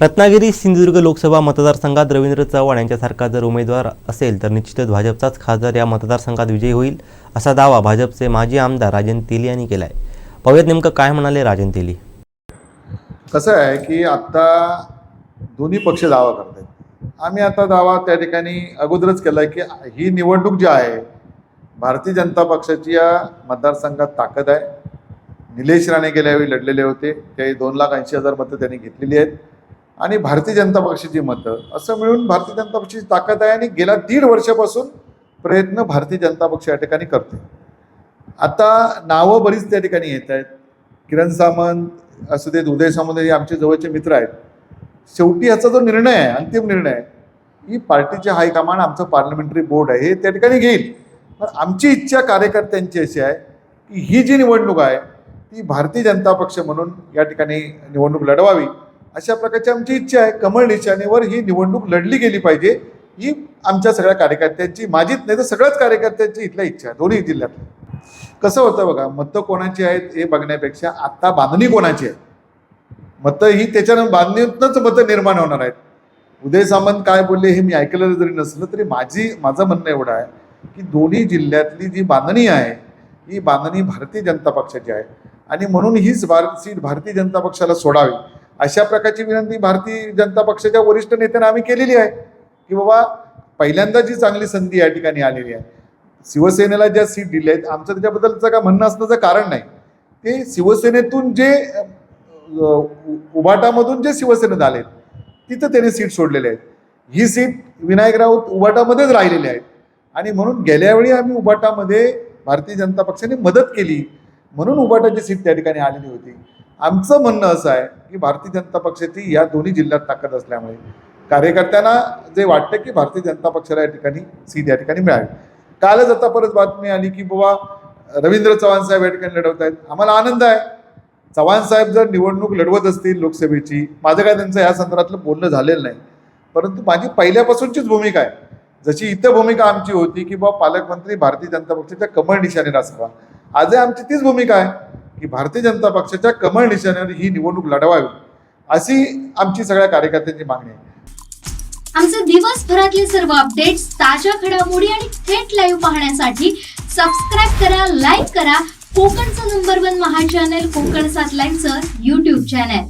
रत्नागिरी सिंधुदुर्ग लोकसभा मतदारसंघात रवींद्र चव्हाण यांच्यासारखा जर उमेदवार असेल तर निश्चितच भाजपचाच खासदार या मतदारसंघात विजयी होईल असा दावा भाजपचे माजी आमदार राजन तेली यांनी केला आहे पाहूयात नेमकं काय म्हणाले राजन तेली. कसं आहे की आत्ता दोन्ही पक्ष दावा करत आहेत आम्ही आता दावा त्या ठिकाणी अगोदरच केला आहे की ही निवडणूक जी आहे भारतीय जनता पक्षाची या मतदारसंघात ताकद आहे. निलेश राणे गेल्यावेळी लढलेले होते. ते दोन लाख ऐंशी हजार मतं त्यांनी घेतलेली आहेत. आणि भारतीय जनता पक्षाची मतं असं मिळून भारतीय जनता पक्षाची ताकद आहे आणि गेल्या दीड वर्षापासून प्रयत्न भारतीय जनता पक्ष या ठिकाणी करते आता नावं बरीच त्या ठिकाणी येत आहेत. किरण सामंत असू देत उदय सामंत हे आमचे जवळचे मित्र आहेत. शेवटी याचा जो निर्णय आहे अंतिम निर्णय आहे ही पार्टीचे हायकमांड आमचं पार्लमेंटरी बोर्ड आहे हे त्या ठिकाणी घेईल. पण आमची इच्छा कार्यकर्त्यांची अशी आहे की ही जी निवडणूक आहे ती भारतीय जनता पक्ष म्हणून या ठिकाणी निवडणूक लढवावी. अशा प्रकारची आमची इच्छा आहे. कमळ निशाणीवर ही निवडणूक लढली गेली पाहिजे ही आमच्या सगळ्या कार्यकर्त्यांची माझीच नाही तर सगळ्याच कार्यकर्त्यांची इथल्या इच्छा आहे दोन्ही जिल्ह्यातल्या. कसं होतं बघा मतं कोणाची आहेत हे बघण्यापेक्षा आत्ता बांधणी कोणाची आहे? मतं ही त्याच्यानं बांधणीतूनच मतं निर्माण होणार आहेत. उदय सामंत काय बोलले हे मी ऐकलेलं जरी नसलं तरी माझी माझं म्हणणं एवढं आहे की दोन्ही जिल्ह्यातली जी बांधणी आहे ही बांधणी भारतीय जनता पक्षाची आहे. आणि म्हणून हीच भार सीट भारतीय जनता पक्षाला सोडावी. अशा प्रकारची विनंती भारतीय जनता पक्षाच्या वरिष्ठ नेत्यांना आम्ही केलेली आहे. की बाबा पहिल्यांदा जी चांगली संधी या ठिकाणी आलेली आहे. शिवसेनेला ज्या सीट दिल्या आहेत आमचं त्याच्याबद्दलचं काय म्हणणं असण्याचं कारण नाही. ते शिवसेनेतून जे उ- उबाटामधून जे शिवसेनेत आले तिथं त्याने सीट सोडलेले आहेत ही सीट विनायक राऊत उबाटामध्येच राहिलेली आहेत आणि म्हणून गेल्यावेळी आम्ही उबाटामध्ये भारतीय जनता पक्षाने मदत केली. म्हणून उबाटाची सीट त्या ठिकाणी आलेली होती. आमचं म्हणणं असं आहे की भारतीय जनता पक्षाची या दोन्ही जिल्ह्यात ताकद असल्यामुळे कार्यकर्त्यांना जे वाटतं की भारतीय जनता पक्षाला या ठिकाणी सीट या ठिकाणी मिळावी. कालच आता परत बातमी आली की बाबा रवींद्र चव्हाण साहेब या ठिकाणी लढवत आहेत. आम्हाला आनंद आहे. चव्हाण साहेब जर निवडणूक लढवत असतील लोकसभेची माझं काय त्यांचं या संदर्भातलं बोलणं झालेलं नाही. परंतु माझी पहिल्यापासूनचीच भूमिका आहे. जशी इतर भूमिका आमची होती की बाबा पालकमंत्री भारतीय जनता पक्षाच्या कमळ निशाणीला असावा. आजही आमची तीच भूमिका आहे. की भारतीय जनता पक्षाच्या कमळ निशाण्यावर ही निवडणूक लढवावी अशी आमची सगळ्या कार्यकर्त्यांची मागणी आहे. आमचे दिवसभरातले सर्व अपडेट्स ताज्या घडामोडी आणि थेट लाईव्ह पाहण्यासाठी सबस्क्राईब करा लाईक करा. कोकणचं नंबर वन महा चॅनल कोकण सात लाईनचं युट्यूब चॅनल